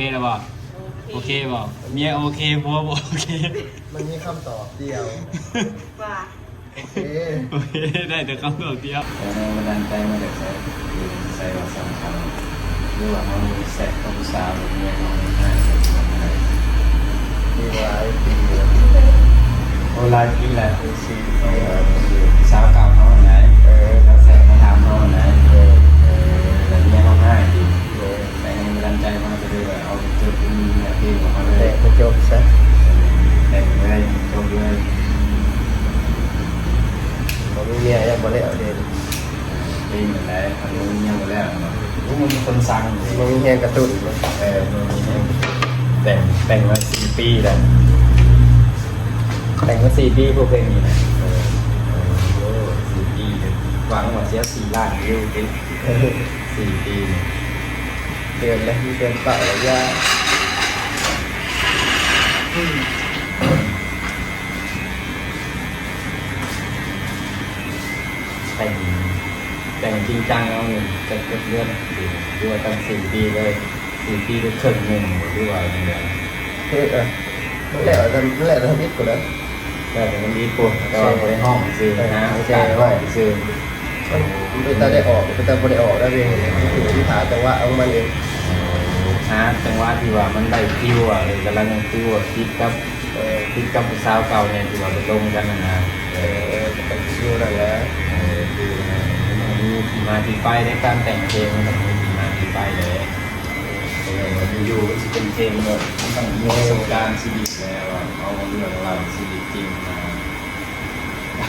เคแล้วบ่โอเคบ่เมียโอเคผัวบ่โอเค มันมีคำตอบเดียว ว่าโอเค โอเค ได้แต่คำตอบเดียวแต่ในบันดาลใจมาจากใส่คือใส่ว่าสำคัญหรือว่าเขามีแซกกับผู้สาวหรือเนี่ยเขาไม่ได้อะไรมีหลายปีแล้วโอ้ลายปีแหละมีสี่เอปีอสาวเก่าเขาไหนเออแล้วแซกมาถามเขาไหนเออเออแต่เนี่ยเขาง่ายดีเออแต่ในบันดาลใจมาจะได้แบบเอาจุดมีเนี่ยที่ของเขาเลแต่ยมันจบซะแต่งเลยจบเลยผมมีเมียยังบ่ได้เอาเด่นปีเหมือนแล้วอันนี้ยังหมดแล้วรู้มันมีคนสั่งมันมีแฮงกระตุ้นมันเออมันมีแต่งแต่งมาสี่ปีแล้วแต่งมาสี่ปีพวกเพลงนี้นะเออเออโอ้สี่ปีเลยหวังว่าเสียสี่ล้านวิวติสี่ปีเนี่ย เดือนละมีเดือนเปล่าระยะแต่งแต่งจริงจังเอาหนึ่งจะเกิดเรื่องด้วยตั้งสี่ปีเลยสี่ปีได้ครึ่งหนึ่งด้วยอย่างเงี้ยเฮ้ยเออนั่นแหละนั่นแหละทำมิดกูแล้วแต่มันดีปุ๊บแต่ว่าในห้องซื้อนะโอกาสห้องซื้อมันเป็นตาได้ออกเป็นตาบ่ได้ออกแล้วเองถึงที่หาจังหวะเอามันเอง หาจังหวะที่ว่ามันได้ฟิวอะเลยกำลังฟิวอะคิดกับคิดกับผู้สาวเก่าเนี่ยที่ว่าไปลงกันนะนะเออออแต่อยู่นั่นแหละเออคือมันมีที่มาที่ไปในการแต่งเพลงมันมีที่มาที่ไปเลยเอออยู่ๆที่เป็นเพลงแบบมันต้องมีประสบการณ์ชีวิตแล้วเอาเรื่องราวชีวิตจริงมา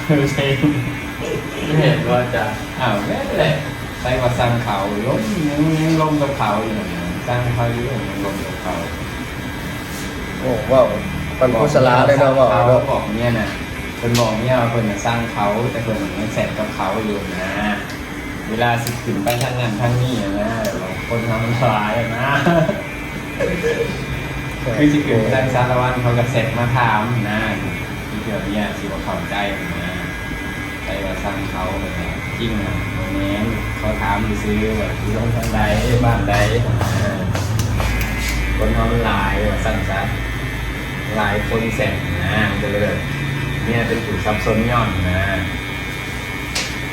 เพลงไม่เห็นว่าจะอ้าวแม่แหละใส่ว่าสร้างเขาล้มยังยังลงกับเขาอยู่เนี่ย สร้างเขาอยู่ยังลงกับเขาโอ้ว้าวมันโฆษณาเลยเนาะว่าเขาเนาะบอกเนี่ยนะเพิ่นบอกเนี่ยว่าเพิ่นน่ะสร้างเขาแต่เพิ่นยังแสบกับเขาอยู่นะ เวลาสิขึ้นไปทางนั้นทางนี้อะนะแบบคนทำมันร้ายอะนะคือสิขึ้นไปทางสารวัตรเขาก็เสร็จมาถามนะที่เดี๋ยวเนี้สิว่าเข้าใจนะใจว่าสร้างเขาแบบนี้จริงนะโมเมนเขาถามซื้อว่าอยู่ตรงทางใดบ้านใด อ่าคนทำลายว่าสั้นซะหลายคนแสงนะมันก็เลยแบบเนี่ยเป็นจุดซับซ้อนย่อนนะ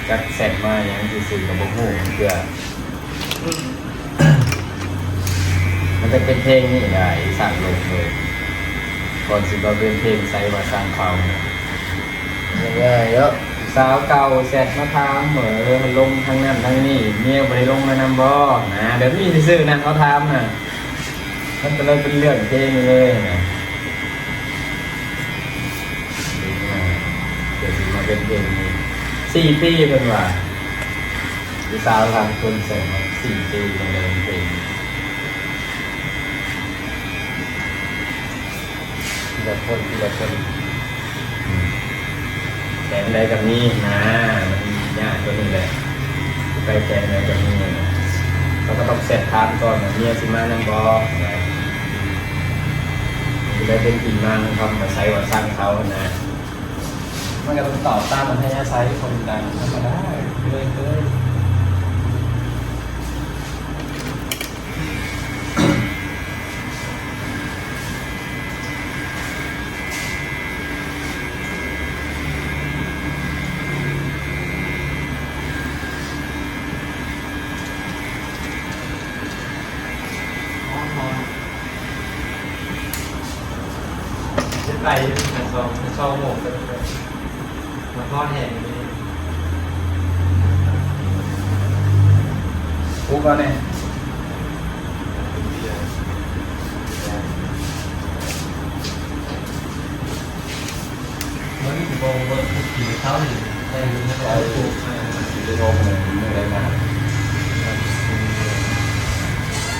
จักแสกมาอย่างที่สื่อกับบุหูมันเกือมันจะเป็นเพลงนี่ได้สั่งลงเลยก่อนสิเราเป็นเพลงใส่ว่าสร้างเขาเนี่ยง่ายเนาะสาวเก่าแสกมาถามเหมือลงทางนั้นทางนี้เมียไปลงมานำบ่นะเดี๋ยวนี้ซื่อๆนะเขาถามนะ มันก็เลยเป็นเรื่องเพลงเลยนะเดี๋ยวมาเป็นเพลงนี้สี่ปีเป็นว่าพี่สาวทำคนเสร็จมาสี่ปียังเป็นเพลงทีละคนทีละคนแข่งใดกับนี้นะมันยากตัวนี้แหละไปแข่งใดกับนี้นะ เราก็ต้องเสร็จทานก่อนว่าเมียสิมานั่งบอกนะจะได้เป็นปีมาทำมาใช้ว่าสร้างเขานะมันก็ต้องตอบตามมันให้อาศัยคนดังธรรมดาเลยเลย จะไปแต่ซองซองหมกเลยมาทอดแห่งนี้ปุ๊บแล้วเนี่ยมันโบว์มันผีเขาหนึ่งแต่มันไม่ไปได้ถูกดูโรงเลยไม่ได้มา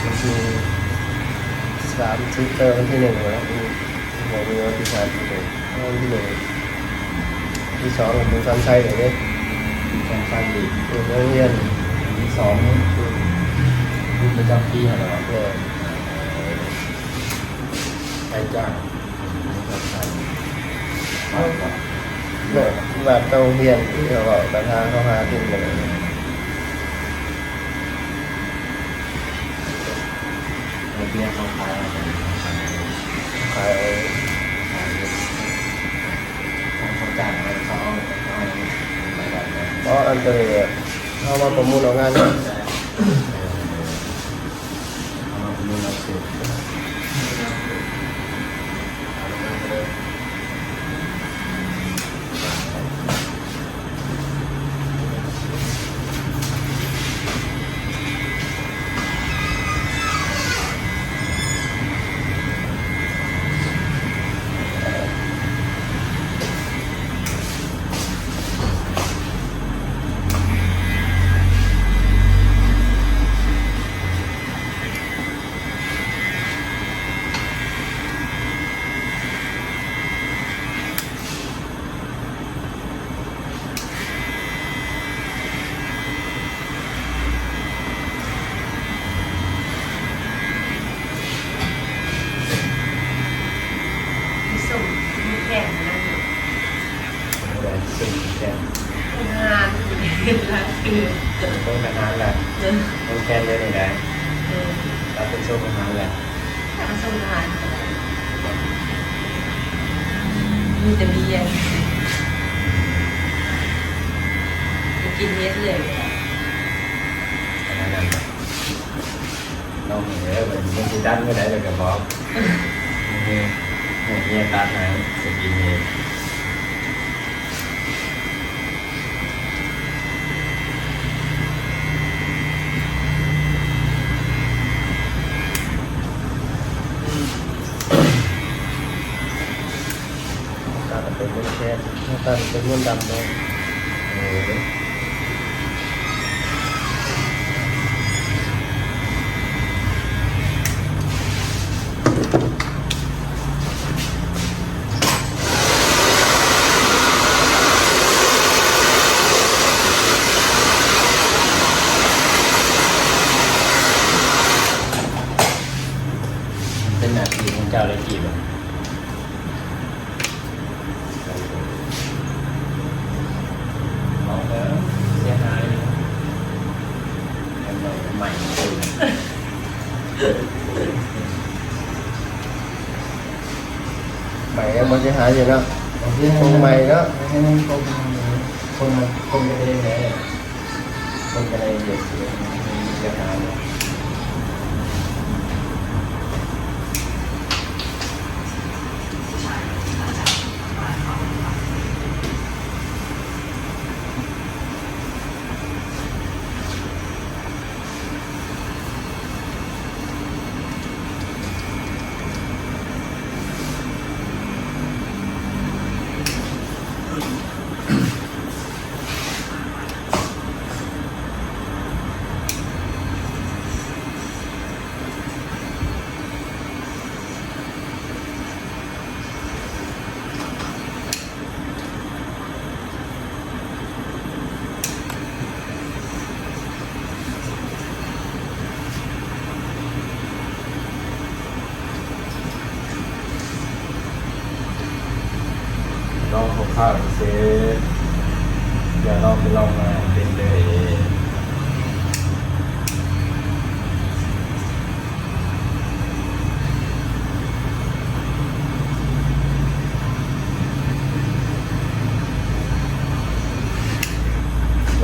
มันคือสามซิสเตอร์วันที่หนึ่งแล้ว บอกมีวันที่สามที่หนึ่งวันที่หนึ่งที่สองเป็นซันไซอย่างนี้แข่งขันดีอยู่โรงเรียนที่สองรุ่นประจำปีเหรอเนี่ยใครจ้างใครมาก่อนเนี่ยแบบโรงเรียนที่เขาบอกแต่ทางเขาหาทิ้งเลยเรียกเขารขายขายขาย ของาน กินเม็ดเลยอันนั้นน่ะน้องเหนือเป็นยังที่ดันไม่ได้เลยกับบอกนี่หัวเมียตัดไหนสกินเองตาเป็นม้วนแค่ตาเป็นม้วนดำเลย เออเป็นหน้าที่ของเจ้าเลยกี่แบบ บอกแล้วเสียหายเป็นแบบใหม่เลย ใหม่ยังมันจะหายอยู่เนาะคงใหม่เนอะให้มันคงคงคงกันเองเลยคงกันเองเด็กเสียเสียหายเลย ลองของข้าวซื้อเดี๋ยวลองไปลองมาเป็นเลย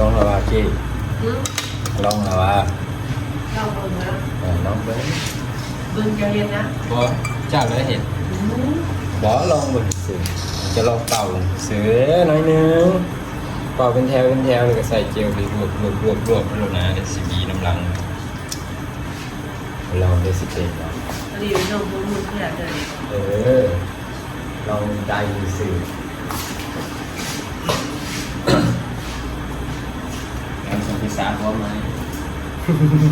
ลองแล้วว่าจีอืมลองแล้วว่าเราเบิ่งนะเออลองเบิ้งเบิ่งจะเรียนนะเพราะเจ้าก็ได้เห็นอืมบอกลองเบิ้งซื้อจะลองเป่าซื้อหน่อยนึงเป่าเป็นแถวเป็นแถวแล้วก็ใส่เจลไปรวบรวบรวบรวบโลนะเดี๋ยวสิบีน้ำลังลองได้สิเป็นลองอันนี้เป็นน้องมือเพื่อนเลยเออลองได้สื่อ การส่งพิซซ่าพร้อมไหม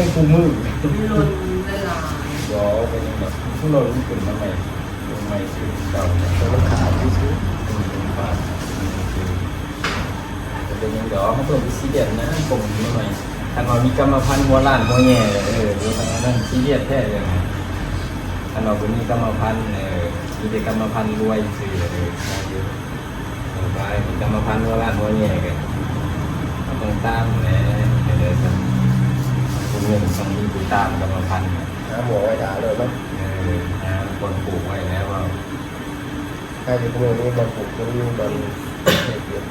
ผลให้คุมมือหล่นละลายยอเป็นแบบผู้เรารู้สึกมาใหม่ใหม่คือเก่าแล้วมันขาดที่สุดเป็นบาทจะเป็นยังเดี๋ยวเขาเพิ่มซีเดียนนะกลมมาใหม่ถ้าเรามีกรรมพันธุ์หัวล้านหัวแง่เลยเออดูทางนั้นซีเดียนแท้เลยถ้าเราเป็นมีกรรมพันธุ์เออมีแต่กรรมพันธุ์รวยสื่อเลยน่าเยอะไปมีกรรมพันธุ์หัวล้านหัวแง่กันต้องตามแหละเดี๋ยวจะ งินต้องมีผู้ตามกรรมพันธุ์หาหมอไว้ด่าเลยมั้งเออนะคนปลูกไว้แล้วว่าใครจะพูดนี้มันปลูกตรงนี้มันเด็ก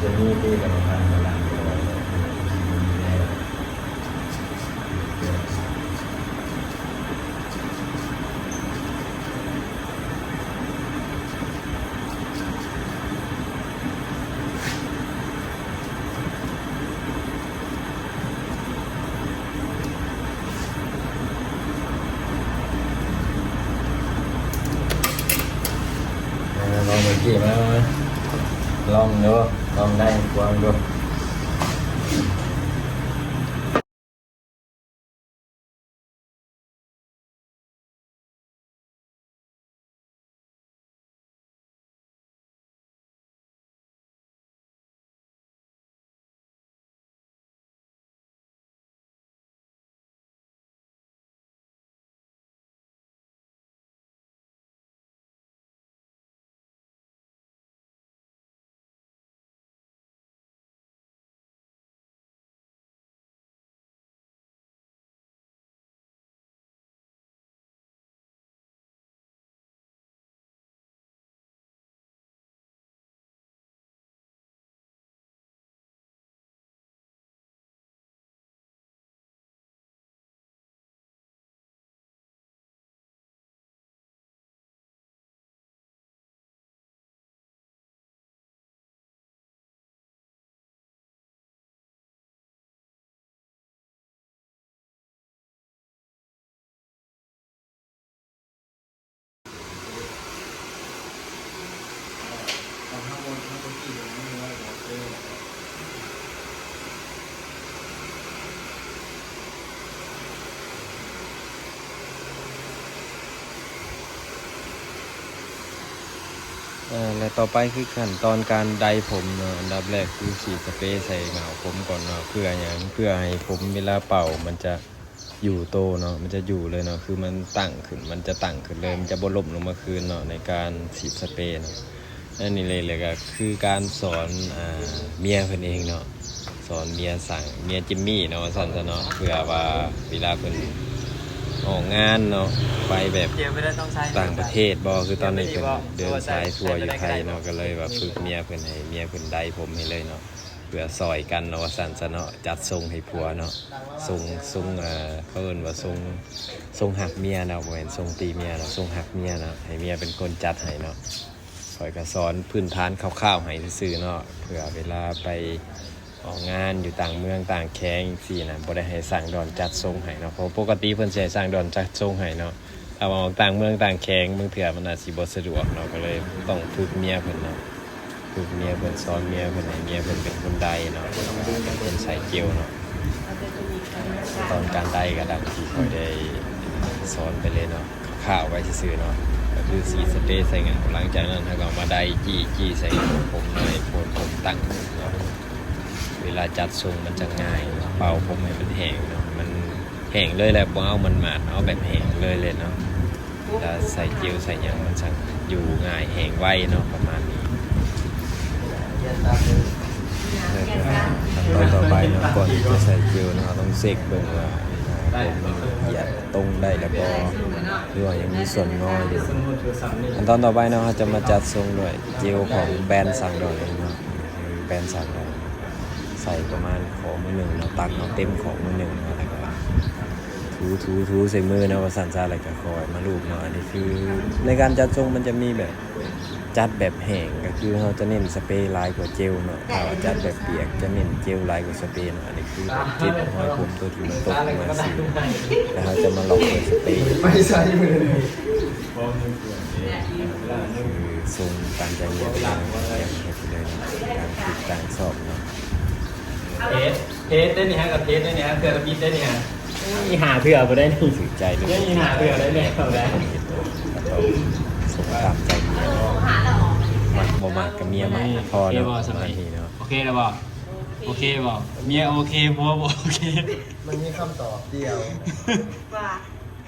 จะมีที่กรรมพันธุ์กำลังจะไว้แล้ว ลองเมื่อกี้มาลองดูลองได้ควงดู และต่อไปคือขั้นตอนการไดผมเนาะอันดับแรกคือฉีดสเปรย์ใส่เหงาผมก่อนเนาะเพื่ออย่างเพื่อให้ผมเวลาเป่ามันจะอยู่โตเนาะมันจะอยู่เลยเนาะคือมันตั้งขึ้นมันจะตั้งขึ้นเลยมันจะบล่มลงมาคืนเนาะในการฉีดสเปรย์เนาะนั่นนี่เลยเลยก็คือการสอนอ่าเมียเพิ่นเองเนาะสอนเมียสั่งเมียจิมมี่เนาะสั่นซะเนาะเพื่อว่าเวลาเพิ่น ออกงานเนาะไปแบบเจียวไม่ได้ต้องใช้ ต่างประเทศบอคือตอนนี้เป็นเดินสายทัวร์อยู่ไทยเนาะก็เลยแบบฝึกเมียเพิ่นให้เมียเพิ่นได้ผมให้เลยเนาะเพื่อซอยกันเนาะว่าสั่นซะเนาะจัดทรงให้ผัวเนาะทรงทรงเอ่อเขาเอิ้นว่าทรงทรงหักเมียเนาะบ่แม่นทรงตีเมียเนาะทรงหักเมียเนาะให้เมียเป็นคนจัดให้เนาะคอยก็สอนพื้นฐานคร่าวๆให้ซื่อๆเนาะเพื่อเวลาไป ออกงานอยู่ต่างเมืองต่างแข้งสี่นะบ่ได้ให้สั่งดอนจัดทรงให้เนาะเพราะปกติเพิ่นสิให้สั่งดอนจัดทรงให้เนาะเอาออกต่างเมืองต่างแข้งเมืองเถื่อมันอาจสิบ่สะดวกเนาะก็เลยต้องฝึกเมียเพิ่นเนาะฝึกเมียเพิ่นสอนเมียเพิ่นให้เมียเพิ่นเป็นคนใดเนาะเป็นคนใส่เกลียวเนาะตอนการใดก็ดังที่คอยได้สอนไปเลยเนาะข่าวไว้ซื่อเนาะก็คือสีสเปรย์ใส่งาหลังจากนั้นถ้าก็เอามาได้จี้จี้ใส่ผมหน่อยโคนผมตั้งเนาะ เวลาจัดทรงมันจะง่าย เป่าผมให้มันแห้งเนาะมันแห้งเลยแหละบ่เอามันหมาดเอาแบบแห้งเลยเลยเนาะถ้าใส่เจลใส่หยังมันสั่งอยู่ง่ายแห้งไวเนาะประมาณนี้ตามเลยแล้วก็ขั้นตอนต่อไปเนาะก่อนที่จะใส่เจลเนาะเราต้องเซกเบิ่งว่าอ่าผมเหยียดตรงได้แล้วก็หรือว่ายังมีส่วนงออยู่สมมติคือสามนี่ขั้นตอนต่อไปเนาะจะมาจัดทรงด้วยเจลของแบรนด์สั่งดอนเองเนาะแบรนด์สั่งดอน ใส่ประมาณของมือหนึ่งเนาะตักเอาเต็มของมือหนึ่งเนาะแล้วก็ถูถูถูใส่มือเนาะว่าสั่นซ่าอะไรก็คอยมาลูบเนาะอันนี้คือ ในการจัดทรงมันจะมีแบบจัดแบบแห้งก็คือเราจะเน้นสเปรย์ลายกว่าเจลเนาะถ้าว่าจัดแบบเปียกจะเน้นเจลลายกว่าสเปรย์เนาะอันนี้คือแบบจิตหอยผมตัวที่มันตกลงมาสีแล้วเราจะมาลอกด้วยสเปรย์ไม่ใช่มือเลยคือทรงตามใจเมียไปเลยอยากให้ไปเลยเนาะการติดต่างสอบเนาะ เทสเทสได้นี่ฮะกับเทสได้นี่ฮะเถื่อระบิดได้นี่ฮะนี่หาเถื่อไปได้นี่ถือใจเลยยังมีหาเถื่อได้เนี่ยเอาแล้วก็ต้องสงตามใจเมียมักบ่มักกับเมียมักพอเนาะประมาณนี้เนาะโอเคแล้วบอกโอเคบอกเมียโอเคผัวบอกโอเค มันมีคำตอบเดียวว่า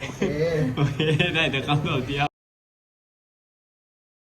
โอเค โอเค ได้แต่คำตอบเดียว